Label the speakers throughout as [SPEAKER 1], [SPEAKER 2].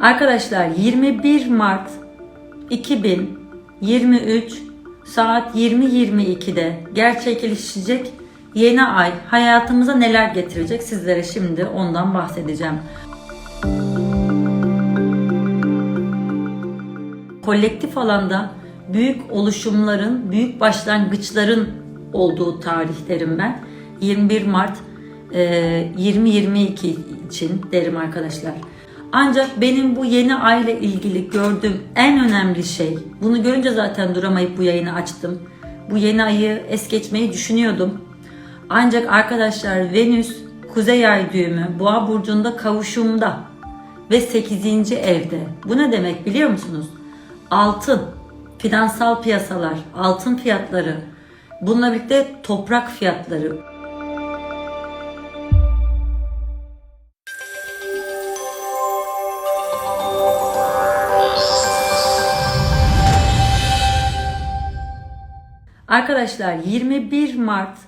[SPEAKER 1] Arkadaşlar 21 Mart 2023 saat 20.22'de gerçekleşecek yeni ay hayatımıza neler getirecek sizlere şimdi ondan bahsedeceğim. Kolektif alanda büyük oluşumların, büyük başlangıçların olduğu tarih derim ben. 21 Mart e, 2022 için derim arkadaşlar. Ancak benim bu yeni ay ile ilgili gördüğüm en önemli şey, bunu görünce zaten duramayıp bu yayını açtım. Bu yeni ayı es geçmeyi düşünüyordum. Ancak arkadaşlar Venüs Kuzey Ay düğümü Boğa burcunda kavuşumda ve 8. evde. Bu ne demek biliyor musunuz? Altın, finansal piyasalar, altın fiyatları, bununla birlikte toprak fiyatları, Arkadaşlar 21 Mart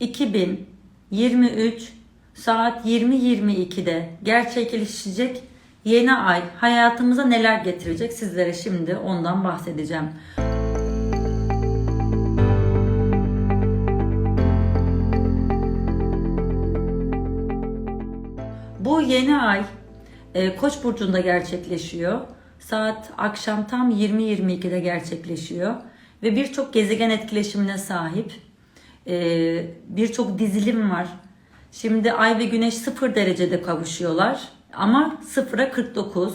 [SPEAKER 1] 2023 saat 20.22'de gerçekleşecek yeni ay hayatımıza neler getirecek sizlere şimdi ondan bahsedeceğim. Bu yeni ay e, Koç burcunda gerçekleşiyor. Saat akşam tam 20.22'de gerçekleşiyor ve birçok gezegen etkileşimine sahip. E, birçok dizilim var. Şimdi Ay ve Güneş 0 derecede kavuşuyorlar ama 0'a 49.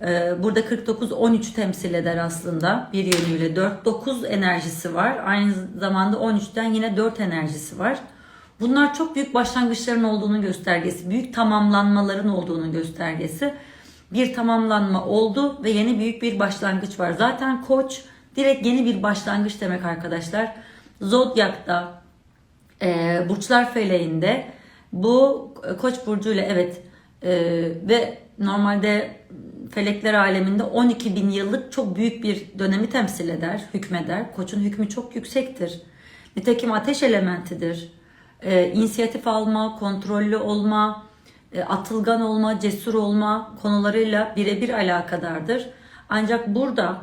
[SPEAKER 1] E, burada 49 13 temsil eder aslında bir yönüyle 4 9 enerjisi var. Aynı zamanda 13'ten yine 4 enerjisi var. Bunlar çok büyük başlangıçların olduğunu göstergesi, büyük tamamlanmaların olduğunu göstergesi. Bir tamamlanma oldu ve yeni büyük bir başlangıç var. Zaten Koç direkt yeni bir başlangıç demek arkadaşlar. Zodyak'ta, e, burçlar feleğinde bu Koç burcuyla evet e, ve normalde felekler aleminde 12 bin yıllık çok büyük bir dönemi temsil eder, hükmeder. Koçun hükmü çok yüksektir. Nitekim ateş elementidir e, inisiyatif alma, kontrollü olma, e, atılgan olma, cesur olma konularıyla birebir alakadardır. Ancak burada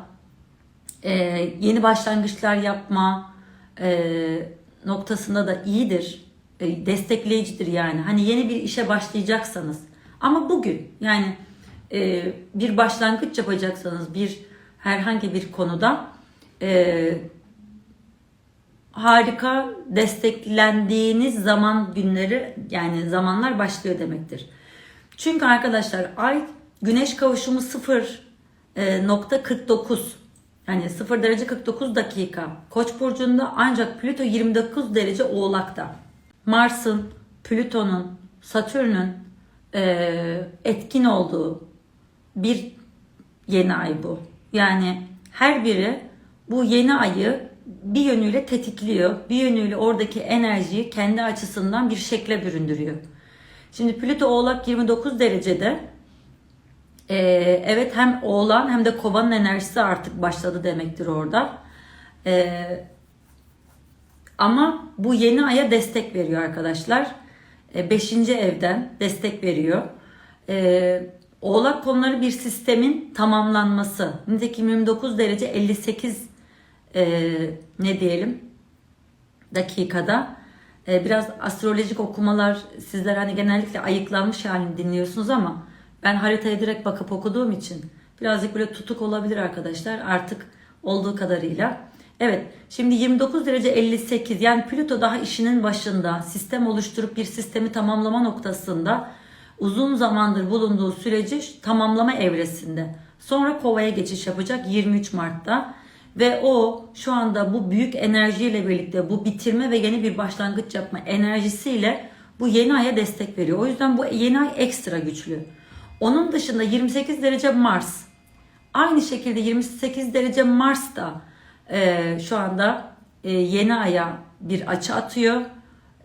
[SPEAKER 1] e, yeni başlangıçlar yapma e, noktasında da iyidir, e, destekleyicidir yani. Hani yeni bir işe başlayacaksanız ama bugün yani e, bir başlangıç yapacaksanız bir herhangi bir konuda e, harika desteklendiğiniz zaman günleri yani zamanlar başlıyor demektir. Çünkü arkadaşlar ay güneş kavuşumu 0 e, nokta 49 yani 0 derece 49 dakika Koç burcunda ancak Plüto 29 derece Oğlak'ta. Mars'ın, Plüton'un, Satürn'ün e, etkin olduğu bir yeni ay bu. Yani her biri bu yeni ayı bir yönüyle tetikliyor. Bir yönüyle oradaki enerjiyi kendi açısından bir şekle büründürüyor. Şimdi Plüto Oğlak 29 derecede. Ee, evet hem Oğlan hem de Kovanın enerjisi artık başladı demektir orada. Ee, ama bu yeni aya destek veriyor arkadaşlar. Ee, beşinci evden destek veriyor. Ee, Oğlak konuları bir sistemin tamamlanması. Nitekim 29 derece 58 e, ne diyelim dakikada e, biraz astrolojik okumalar sizler hani genellikle ayıklanmış halini dinliyorsunuz ama ben haritaya direkt bakıp okuduğum için birazcık böyle tutuk olabilir arkadaşlar artık olduğu kadarıyla. Evet şimdi 29 derece 58 yani Plüto daha işinin başında sistem oluşturup bir sistemi tamamlama noktasında uzun zamandır bulunduğu süreci tamamlama evresinde. Sonra kovaya geçiş yapacak 23 Mart'ta. Ve o şu anda bu büyük enerjiyle birlikte bu bitirme ve yeni bir başlangıç yapma enerjisiyle bu yeni aya destek veriyor. O yüzden bu yeni ay ekstra güçlü. Onun dışında 28 derece Mars. Aynı şekilde 28 derece Mars da e, şu anda e, yeni aya bir açı atıyor.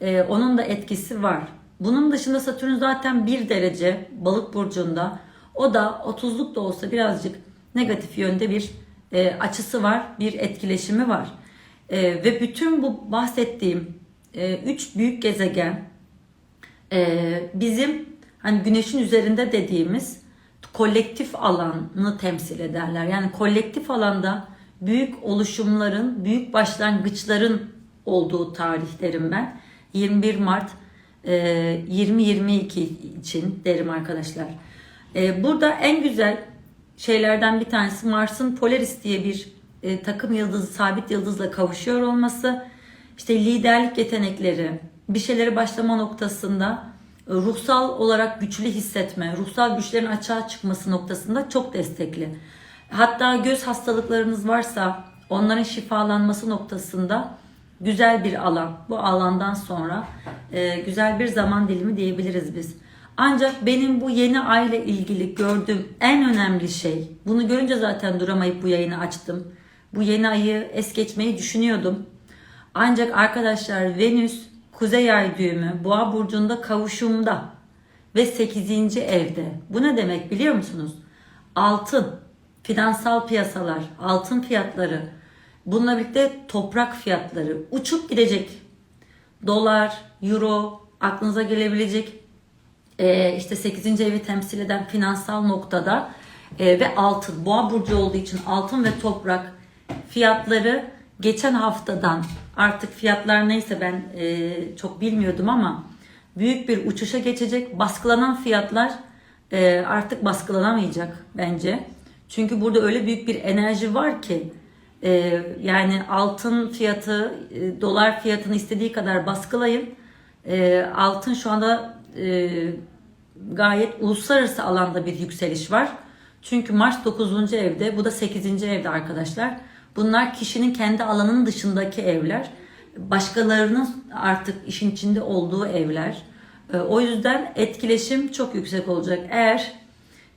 [SPEAKER 1] E, onun da etkisi var. Bunun dışında Satürn zaten 1 derece balık burcunda. O da 30'luk da olsa birazcık negatif yönde bir e, açısı var, bir etkileşimi var. E, ve bütün bu bahsettiğim e, üç büyük gezegen e, bizim hani güneşin üzerinde dediğimiz kolektif alanı temsil ederler. Yani kolektif alanda büyük oluşumların, büyük başlangıçların olduğu tarih derim ben. 21 Mart e, 2022 için derim arkadaşlar. E, burada en güzel şeylerden bir tanesi Mars'ın Polaris diye bir e, takım yıldızı, sabit yıldızla kavuşuyor olması. İşte liderlik yetenekleri, bir şeyleri başlama noktasında e, ruhsal olarak güçlü hissetme, ruhsal güçlerin açığa çıkması noktasında çok destekli. Hatta göz hastalıklarınız varsa onların şifalanması noktasında güzel bir alan. Bu alandan sonra e, güzel bir zaman dilimi diyebiliriz biz. Ancak benim bu yeni ay ile ilgili gördüğüm en önemli şey, bunu görünce zaten duramayıp bu yayını açtım. Bu yeni ayı es geçmeyi düşünüyordum. Ancak arkadaşlar Venüs Kuzey Ay düğümü Boğa burcunda kavuşumda ve 8. evde. Bu ne demek biliyor musunuz? Altın, finansal piyasalar, altın fiyatları, bununla birlikte toprak fiyatları uçup gidecek. Dolar, euro, aklınıza gelebilecek e, işte 8. evi temsil eden finansal noktada e, ve altın. Boğa burcu olduğu için altın ve toprak fiyatları geçen haftadan artık fiyatlar neyse ben e, çok bilmiyordum ama büyük bir uçuşa geçecek. Baskılanan fiyatlar e, artık baskılanamayacak bence. Çünkü burada öyle büyük bir enerji var ki e, yani altın fiyatı, e, dolar fiyatını istediği kadar baskılayın. E, altın şu anda e, gayet uluslararası alanda bir yükseliş var. Çünkü Mars 9. evde, bu da 8. evde arkadaşlar. Bunlar kişinin kendi alanının dışındaki evler. Başkalarının artık işin içinde olduğu evler. Ee, O yüzden etkileşim çok yüksek olacak. Eğer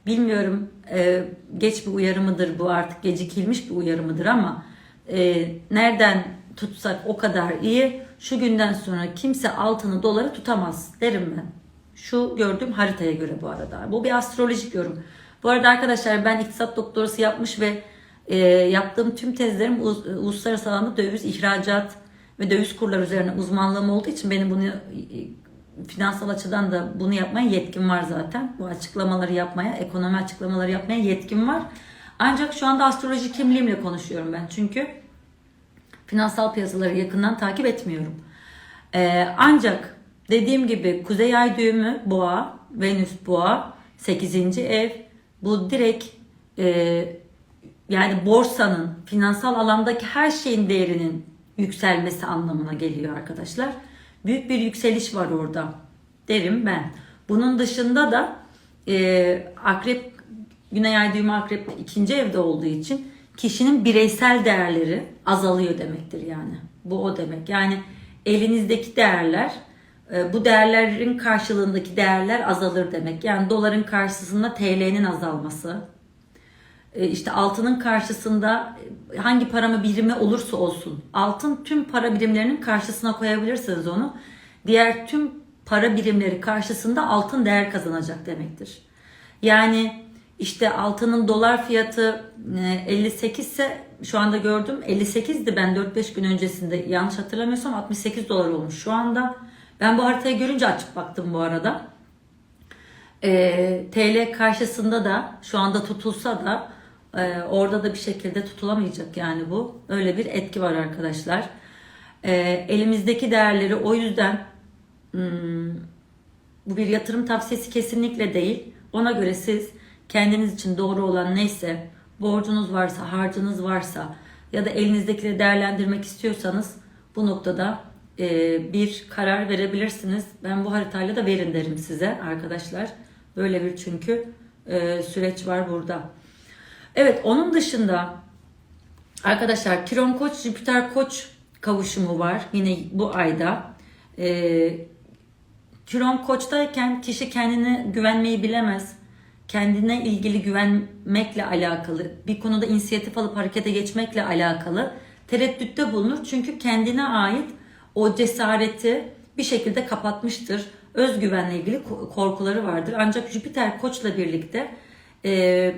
[SPEAKER 1] bilmiyorum e, geç bir uyarı mıdır bu artık gecikilmiş bir uyarı mıdır ama e, nereden tutsak o kadar iyi. Şu günden sonra kimse altını doları tutamaz derim ben. Şu gördüğüm haritaya göre bu arada. Bu bir astrolojik yorum. Bu arada arkadaşlar ben iktisat doktorası yapmış ve e, yaptığım tüm tezlerim ulus- uluslararası alanda döviz ihracat ve döviz kurları üzerine uzmanlığım olduğu için benim bunu e, finansal açıdan da bunu yapmaya yetkim var zaten. Bu açıklamaları yapmaya, ekonomi açıklamaları yapmaya yetkim var. Ancak şu anda astroloji kimliğimle konuşuyorum ben. Çünkü finansal piyasaları yakından takip etmiyorum. Ee, ancak dediğim gibi Kuzey Ay düğümü Boğa, Venüs Boğa, 8. ev. Bu direkt e, yani borsanın, finansal alandaki her şeyin değerinin yükselmesi anlamına geliyor arkadaşlar. Büyük bir yükseliş var orada derim ben. Bunun dışında da e, akrep, Güney Ay düğümü akrep ikinci evde olduğu için kişinin bireysel değerleri azalıyor demektir yani. Bu o demek. Yani elinizdeki değerler e, bu değerlerin karşılığındaki değerler azalır demek. Yani doların karşısında TL'nin azalması, işte altının karşısında e, hangi para birimi olursa olsun altın tüm para birimlerinin karşısına koyabilirsiniz onu. Diğer tüm para birimleri karşısında altın değer kazanacak demektir. Yani işte altının dolar fiyatı e, 58 ise şu anda gördüm 58'di ben 4-5 gün öncesinde yanlış hatırlamıyorsam 68 dolar olmuş şu anda. Ben bu haritayı görünce açıp baktım bu arada. E, TL karşısında da şu anda tutulsa da e, orada da bir şekilde tutulamayacak yani bu. Öyle bir etki var arkadaşlar. E, elimizdeki değerleri o yüzden hmm, bu bir yatırım tavsiyesi kesinlikle değil. Ona göre siz kendiniz için doğru olan neyse, borcunuz varsa, harcınız varsa ya da elinizdekileri değerlendirmek istiyorsanız bu noktada e, bir karar verebilirsiniz. Ben bu haritayla da verin derim size arkadaşlar. Böyle bir çünkü e, süreç var burada. Evet onun dışında arkadaşlar Kiron Koç Jüpiter Koç kavuşumu var yine bu ayda. Ee, Kiron Koç'tayken kişi kendine güvenmeyi bilemez. Kendine ilgili güvenmekle alakalı, bir konuda inisiyatif alıp harekete geçmekle alakalı tereddütte bulunur. Çünkü kendine ait o cesareti bir şekilde kapatmıştır. Özgüvenle ilgili ko- korkuları vardır. Ancak Jüpiter Koç'la birlikte e,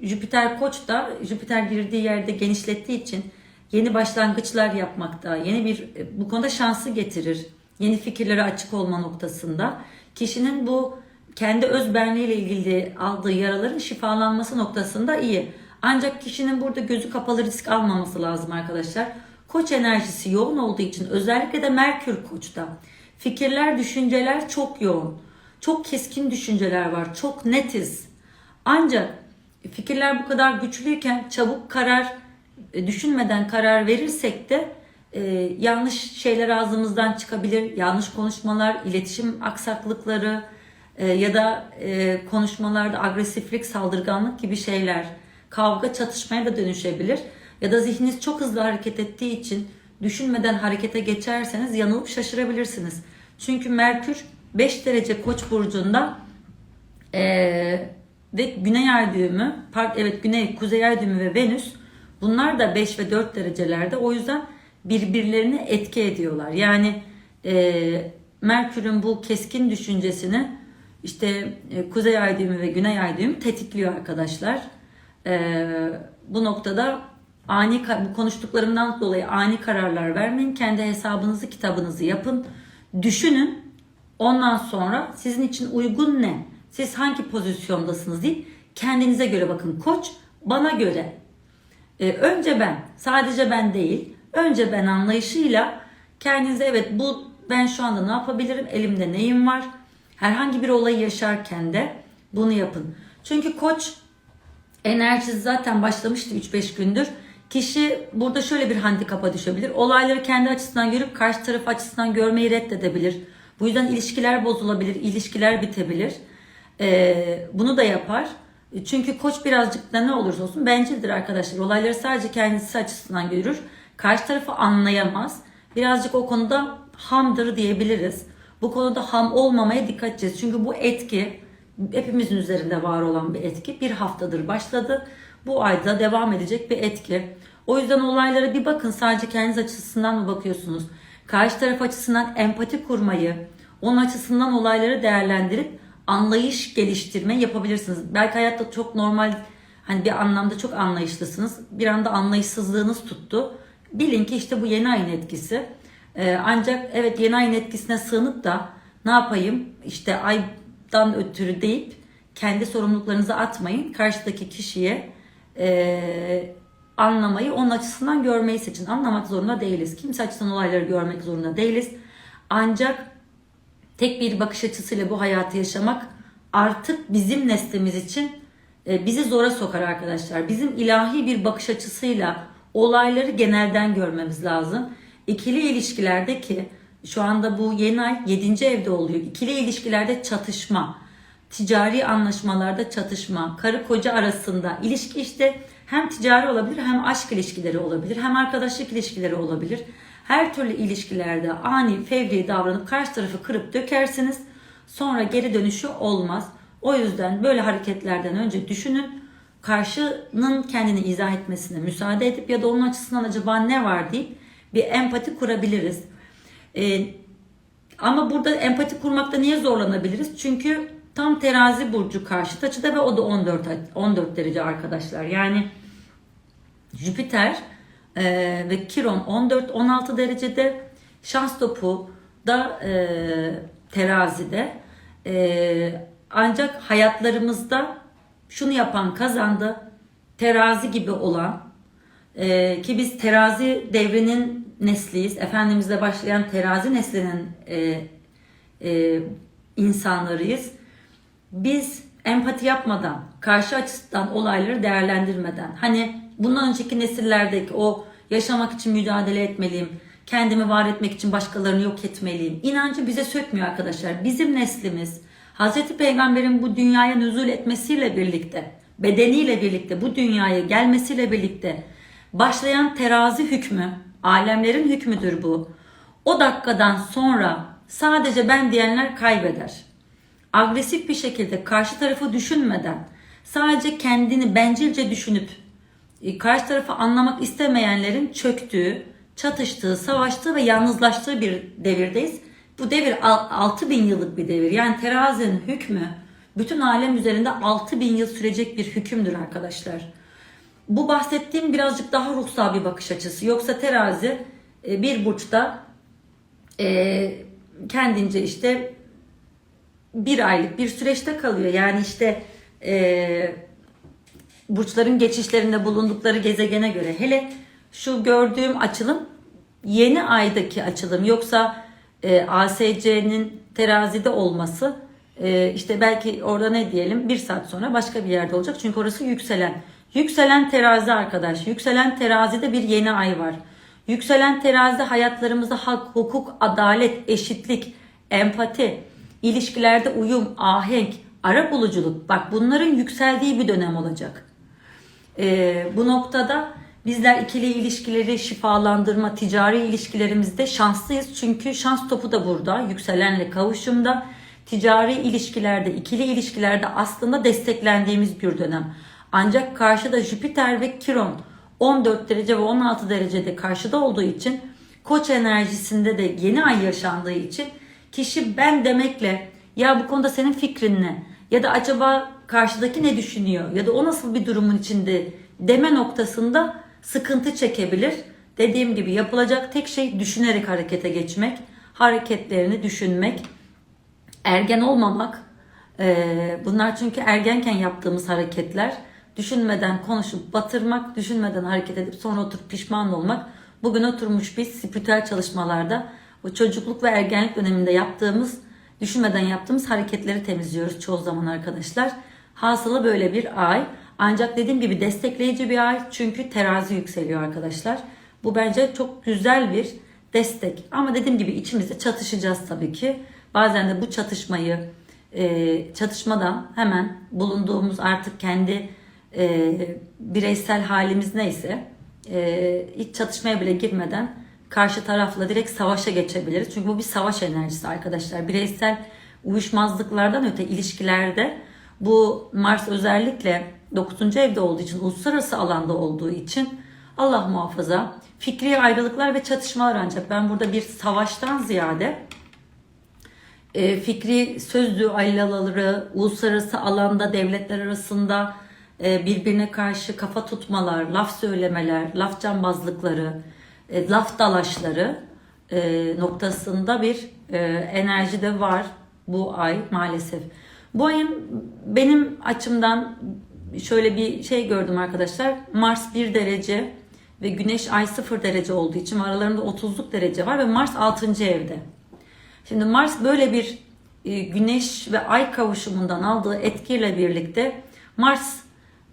[SPEAKER 1] Jüpiter Koç da Jüpiter girdiği yerde genişlettiği için yeni başlangıçlar yapmakta, yeni bir bu konuda şansı getirir. Yeni fikirlere açık olma noktasında kişinin bu kendi öz benliğiyle ilgili aldığı yaraların şifalanması noktasında iyi. Ancak kişinin burada gözü kapalı risk almaması lazım arkadaşlar. Koç enerjisi yoğun olduğu için özellikle de Merkür Koç'ta fikirler, düşünceler çok yoğun. Çok keskin düşünceler var. Çok netiz. Ancak fikirler bu kadar güçlüyken çabuk karar e, düşünmeden karar verirsek de e, yanlış şeyler ağzımızdan çıkabilir. Yanlış konuşmalar, iletişim aksaklıkları e, ya da e, konuşmalarda agresiflik, saldırganlık gibi şeyler kavga, çatışmaya da dönüşebilir. Ya da zihniniz çok hızlı hareket ettiği için düşünmeden harekete geçerseniz yanılıp şaşırabilirsiniz. Çünkü Merkür 5 derece Koç burcunda ee, ve Güney Ay düğümü, evet Güney, Kuzey Ay düğümü ve Venüs bunlar da 5 ve 4 derecelerde. O yüzden birbirlerini etki ediyorlar. Yani e, Merkür'ün bu keskin düşüncesini işte e, Kuzey Ay düğümü ve Güney Ay düğümü tetikliyor arkadaşlar. E, bu noktada ani bu konuştuklarımdan dolayı ani kararlar vermeyin. Kendi hesabınızı, kitabınızı yapın. Düşünün. Ondan sonra sizin için uygun ne? Siz hangi pozisyondasınız değil. Kendinize göre bakın. Koç bana göre. Ee, önce ben, sadece ben değil. Önce ben anlayışıyla kendinize evet bu ben şu anda ne yapabilirim? Elimde neyim var? Herhangi bir olayı yaşarken de bunu yapın. Çünkü koç enerjisi zaten başlamıştı 3-5 gündür. Kişi burada şöyle bir handikapa düşebilir. Olayları kendi açısından görüp karşı taraf açısından görmeyi reddedebilir. Bu yüzden ilişkiler bozulabilir, ilişkiler bitebilir. Ee, bunu da yapar. Çünkü koç birazcık da ne olursa olsun bencildir arkadaşlar. Olayları sadece kendisi açısından görür. Karşı tarafı anlayamaz. Birazcık o konuda hamdır diyebiliriz. Bu konuda ham olmamaya dikkat edeceğiz. Çünkü bu etki hepimizin üzerinde var olan bir etki. Bir haftadır başladı. Bu ayda devam edecek bir etki. O yüzden olaylara bir bakın. Sadece kendiniz açısından mı bakıyorsunuz? Karşı taraf açısından empati kurmayı, onun açısından olayları değerlendirip anlayış geliştirme yapabilirsiniz. Belki hayatta çok normal hani bir anlamda çok anlayışlısınız. Bir anda anlayışsızlığınız tuttu. Bilin ki işte bu yeni ayın etkisi. Ee, ancak evet yeni ayın etkisine sığınıp da ne yapayım işte aydan ötürü deyip kendi sorumluluklarınızı atmayın. Karşıdaki kişiye e, anlamayı onun açısından görmeyi seçin. Anlamak zorunda değiliz. Kimse açısından olayları görmek zorunda değiliz. Ancak tek bir bakış açısıyla bu hayatı yaşamak artık bizim neslimiz için e, bizi zora sokar arkadaşlar. Bizim ilahi bir bakış açısıyla olayları genelden görmemiz lazım. İkili ilişkilerde ki şu anda bu yeni ay 7. evde oluyor. İkili ilişkilerde çatışma, ticari anlaşmalarda çatışma, karı koca arasında ilişki işte hem ticari olabilir hem aşk ilişkileri olabilir hem arkadaşlık ilişkileri olabilir. Her türlü ilişkilerde ani fevri davranıp karşı tarafı kırıp dökersiniz. Sonra geri dönüşü olmaz. O yüzden böyle hareketlerden önce düşünün. Karşının kendini izah etmesine müsaade edip ya da onun açısından acaba ne var deyip bir empati kurabiliriz. Ee, ama burada empati kurmakta niye zorlanabiliriz? Çünkü tam terazi burcu karşı açıda ve o da 14 14 derece arkadaşlar. Yani Jüpiter e, ve Kiron 14-16 derecede şans topu da e, terazide e, ancak hayatlarımızda şunu yapan kazandı terazi gibi olan e, ki biz terazi devrinin nesliyiz. Efendimizle başlayan terazi neslinin e, e, insanlarıyız. Biz empati yapmadan, karşı açıdan olayları değerlendirmeden, hani bundan önceki nesillerdeki o yaşamak için mücadele etmeliyim, kendimi var etmek için başkalarını yok etmeliyim. İnancı bize sökmüyor arkadaşlar. Bizim neslimiz Hazreti Peygamber'in bu dünyaya nüzul etmesiyle birlikte, bedeniyle birlikte, bu dünyaya gelmesiyle birlikte başlayan terazi hükmü, alemlerin hükmüdür bu. O dakikadan sonra sadece ben diyenler kaybeder. Agresif bir şekilde karşı tarafı düşünmeden sadece kendini bencilce düşünüp e, karşı tarafı anlamak istemeyenlerin çöktüğü, çatıştığı, savaştığı ve yalnızlaştığı bir devirdeyiz. Bu devir 6000 yıllık bir devir. Yani terazinin hükmü bütün alem üzerinde 6000 yıl sürecek bir hükümdür arkadaşlar. Bu bahsettiğim birazcık daha ruhsal bir bakış açısı. Yoksa terazi e, bir burçta e, kendince işte bir aylık bir süreçte kalıyor. Yani işte e, burçların geçişlerinde bulundukları gezegene göre hele şu gördüğüm açılım yeni aydaki açılım yoksa e, ASC'nin terazide olması e, işte belki orada ne diyelim bir saat sonra başka bir yerde olacak çünkü orası yükselen. Yükselen terazi arkadaş. Yükselen terazide bir yeni ay var. Yükselen terazide hayatlarımızda hak, hukuk, adalet, eşitlik, empati, ilişkilerde uyum, ahenk, ara buluculuk. Bak bunların yükseldiği bir dönem olacak. Ee, bu noktada bizler ikili ilişkileri şifalandırma, ticari ilişkilerimizde şanslıyız. Çünkü şans topu da burada. Yükselenle kavuşumda. Ticari ilişkilerde, ikili ilişkilerde aslında desteklendiğimiz bir dönem. Ancak karşıda Jüpiter ve Kiron 14 derece ve 16 derecede karşıda olduğu için koç enerjisinde de yeni ay yaşandığı için kişi ben demekle ya bu konuda senin fikrin ne? Ya da acaba karşıdaki ne düşünüyor? Ya da o nasıl bir durumun içinde deme noktasında sıkıntı çekebilir. Dediğim gibi yapılacak tek şey düşünerek harekete geçmek, hareketlerini düşünmek, ergen olmamak. Ee, bunlar çünkü ergenken yaptığımız hareketler. Düşünmeden konuşup batırmak, düşünmeden hareket edip sonra oturup pişman olmak. Bugün oturmuş biz spiritüel çalışmalarda o çocukluk ve ergenlik döneminde yaptığımız, düşünmeden yaptığımız hareketleri temizliyoruz çoğu zaman arkadaşlar. Hasılı böyle bir ay. Ancak dediğim gibi destekleyici bir ay çünkü terazi yükseliyor arkadaşlar. Bu bence çok güzel bir destek. Ama dediğim gibi içimizde çatışacağız tabii ki. Bazen de bu çatışmayı e, çatışmadan hemen bulunduğumuz artık kendi e, bireysel halimiz neyse e, hiç çatışmaya bile girmeden karşı tarafla direkt savaşa geçebiliriz. Çünkü bu bir savaş enerjisi arkadaşlar. Bireysel uyuşmazlıklardan öte ilişkilerde bu Mars özellikle 9. evde olduğu için, uluslararası alanda olduğu için Allah muhafaza fikri ayrılıklar ve çatışmalar ancak ben burada bir savaştan ziyade e, fikri sözlü aylaları, uluslararası alanda devletler arasında e, birbirine karşı kafa tutmalar, laf söylemeler, laf cambazlıkları, e, laf dalaşları e, noktasında bir e, enerji de var bu ay maalesef. Bu ayın benim açımdan şöyle bir şey gördüm arkadaşlar. Mars 1 derece ve Güneş ay 0 derece olduğu için aralarında 30'luk derece var ve Mars 6. evde. Şimdi Mars böyle bir e, Güneş ve Ay kavuşumundan aldığı etkiyle birlikte Mars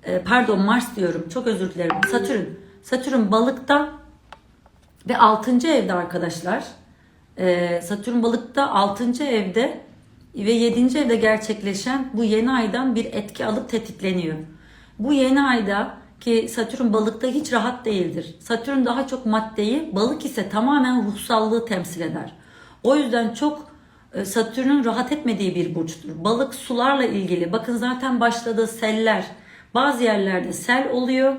[SPEAKER 1] e, pardon Mars diyorum çok özür dilerim Satürn Satürn balıkta ve 6. evde arkadaşlar e, Satürn balıkta 6. evde ve 7. evde gerçekleşen bu yeni aydan bir etki alıp tetikleniyor. Bu yeni ayda ki Satürn balıkta hiç rahat değildir. Satürn daha çok maddeyi, balık ise tamamen ruhsallığı temsil eder. O yüzden çok e, Satürn'ün rahat etmediği bir burçtur. Balık sularla ilgili. Bakın zaten başladığı seller. Bazı yerlerde sel oluyor.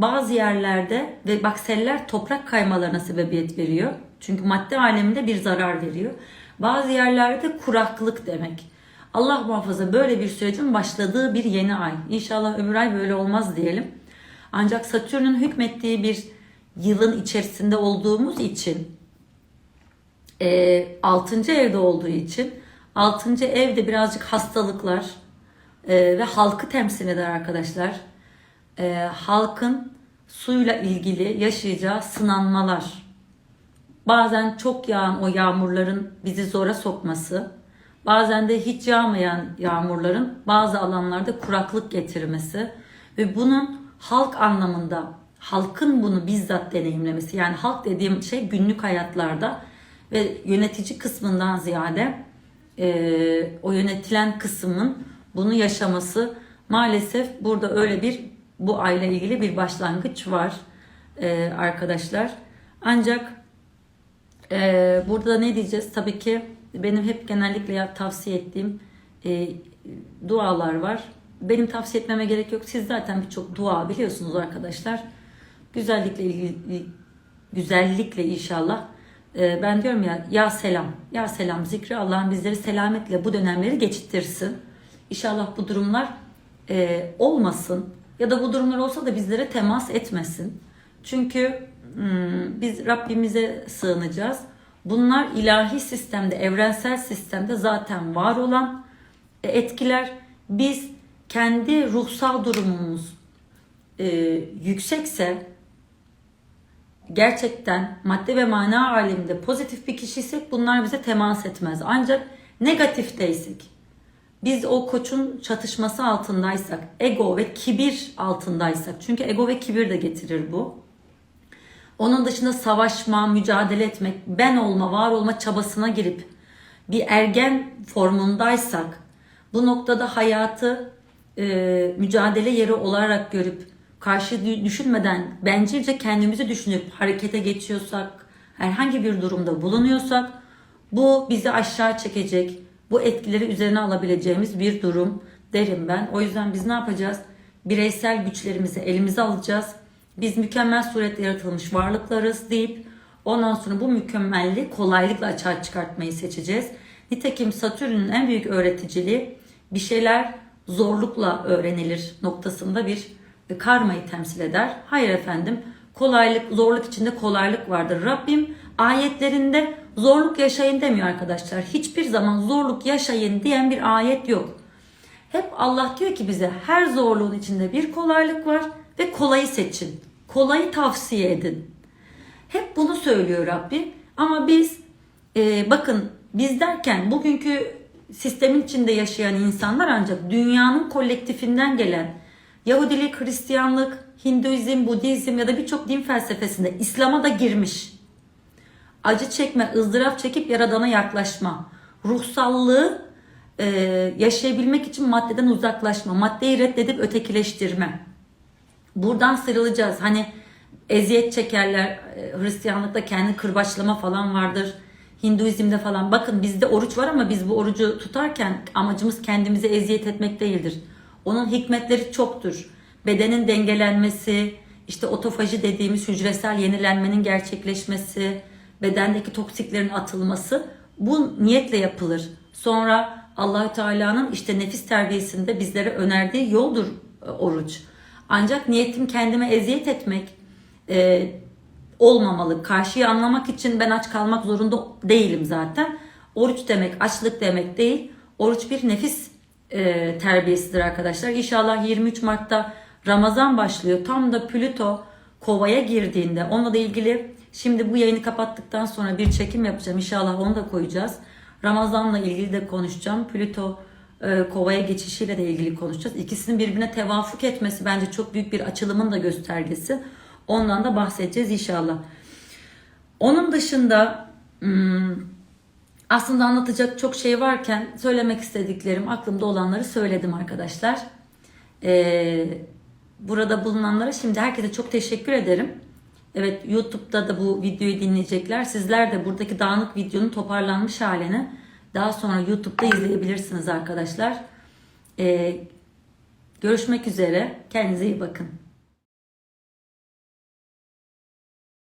[SPEAKER 1] Bazı yerlerde ve bak seller toprak kaymalarına sebebiyet veriyor. Çünkü madde aleminde bir zarar veriyor. Bazı yerlerde kuraklık demek. Allah muhafaza böyle bir sürecin başladığı bir yeni ay. İnşallah ömür ay böyle olmaz diyelim. Ancak Satürn'ün hükmettiği bir yılın içerisinde olduğumuz için e, 6. evde olduğu için 6. evde birazcık hastalıklar e, ve halkı temsil eder arkadaşlar. E, halkın suyla ilgili yaşayacağı sınanmalar. Bazen çok yağan o yağmurların bizi zora sokması, bazen de hiç yağmayan yağmurların bazı alanlarda kuraklık getirmesi ve bunun halk anlamında halkın bunu bizzat deneyimlemesi yani halk dediğim şey günlük hayatlarda ve yönetici kısmından ziyade e, o yönetilen kısmın bunu yaşaması maalesef burada öyle bir bu aile ilgili bir başlangıç var e, arkadaşlar. Ancak e, burada ne diyeceğiz? Tabii ki benim hep genellikle tavsiye ettiğim e, dualar var. Benim tavsiye etmeme gerek yok. Siz zaten birçok dua biliyorsunuz arkadaşlar. Güzellikle ilgili güzellikle inşallah ee, ben diyorum ya ya selam, ya selam zikri Allah'ın bizleri selametle bu dönemleri geçittirsin. İnşallah bu durumlar e, olmasın ya da bu durumlar olsa da bizlere temas etmesin. Çünkü hmm, biz Rabbimize sığınacağız. Bunlar ilahi sistemde, evrensel sistemde zaten var olan e, etkiler. Biz kendi ruhsal durumumuz e, yüksekse gerçekten madde ve mana aleminde pozitif bir kişiysek bunlar bize temas etmez. Ancak negatifteysek biz o koçun çatışması altındaysak, ego ve kibir altındaysak çünkü ego ve kibir de getirir bu. Onun dışında savaşma, mücadele etmek, ben olma, var olma çabasına girip bir ergen formundaysak bu noktada hayatı e, mücadele yeri olarak görüp karşı dü- düşünmeden bencilce kendimizi düşünüp harekete geçiyorsak, herhangi bir durumda bulunuyorsak bu bizi aşağı çekecek, bu etkileri üzerine alabileceğimiz bir durum derim ben. O yüzden biz ne yapacağız? Bireysel güçlerimizi elimize alacağız. Biz mükemmel surette yaratılmış varlıklarız deyip ondan sonra bu mükemmelliği kolaylıkla açığa çıkartmayı seçeceğiz. Nitekim Satürn'ün en büyük öğreticiliği bir şeyler zorlukla öğrenilir noktasında bir karmayı temsil eder. Hayır efendim kolaylık, zorluk içinde kolaylık vardır. Rabbim ayetlerinde zorluk yaşayın demiyor arkadaşlar. Hiçbir zaman zorluk yaşayın diyen bir ayet yok. Hep Allah diyor ki bize her zorluğun içinde bir kolaylık var ve kolayı seçin. Kolayı tavsiye edin. Hep bunu söylüyor Rabbim. Ama biz e, bakın biz derken bugünkü sistemin içinde yaşayan insanlar ancak dünyanın kolektifinden gelen Yahudilik, Hristiyanlık, Hinduizm, Budizm ya da birçok din felsefesinde İslam'a da girmiş. Acı çekme, ızdırap çekip yaradana yaklaşma. Ruhsallığı e, yaşayabilmek için maddeden uzaklaşma. Maddeyi reddedip ötekileştirme. Buradan sıyrılacağız. Hani eziyet çekerler. e, Hristiyanlıkta kendi kırbaçlama falan vardır. Hinduizm'de falan. Bakın bizde oruç var ama biz bu orucu tutarken amacımız kendimize eziyet etmek değildir. Onun hikmetleri çoktur. Bedenin dengelenmesi, işte otofaji dediğimiz hücresel yenilenmenin gerçekleşmesi, bedendeki toksiklerin atılması bu niyetle yapılır. Sonra Allahü Teala'nın işte nefis terbiyesinde bizlere önerdiği yoldur e, oruç. Ancak niyetim kendime eziyet etmek e, olmamalı. Karşıyı anlamak için ben aç kalmak zorunda değilim zaten. Oruç demek açlık demek değil. Oruç bir nefis e, terbiyesidir arkadaşlar. İnşallah 23 Mart'ta Ramazan başlıyor. Tam da Plüto kovaya girdiğinde onunla da ilgili şimdi bu yayını kapattıktan sonra bir çekim yapacağım. İnşallah onu da koyacağız. Ramazan'la ilgili de konuşacağım. Plüto e, kovaya geçişiyle de ilgili konuşacağız. İkisinin birbirine tevafuk etmesi bence çok büyük bir açılımın da göstergesi. Ondan da bahsedeceğiz inşallah. Onun dışında hmm, aslında anlatacak çok şey varken söylemek istediklerim, aklımda olanları söyledim arkadaşlar. Ee, burada bulunanlara şimdi herkese çok teşekkür ederim. Evet YouTube'da da bu videoyu dinleyecekler. Sizler de buradaki dağınık videonun toparlanmış halini daha sonra YouTube'da izleyebilirsiniz arkadaşlar. Ee, görüşmek üzere. Kendinize iyi bakın.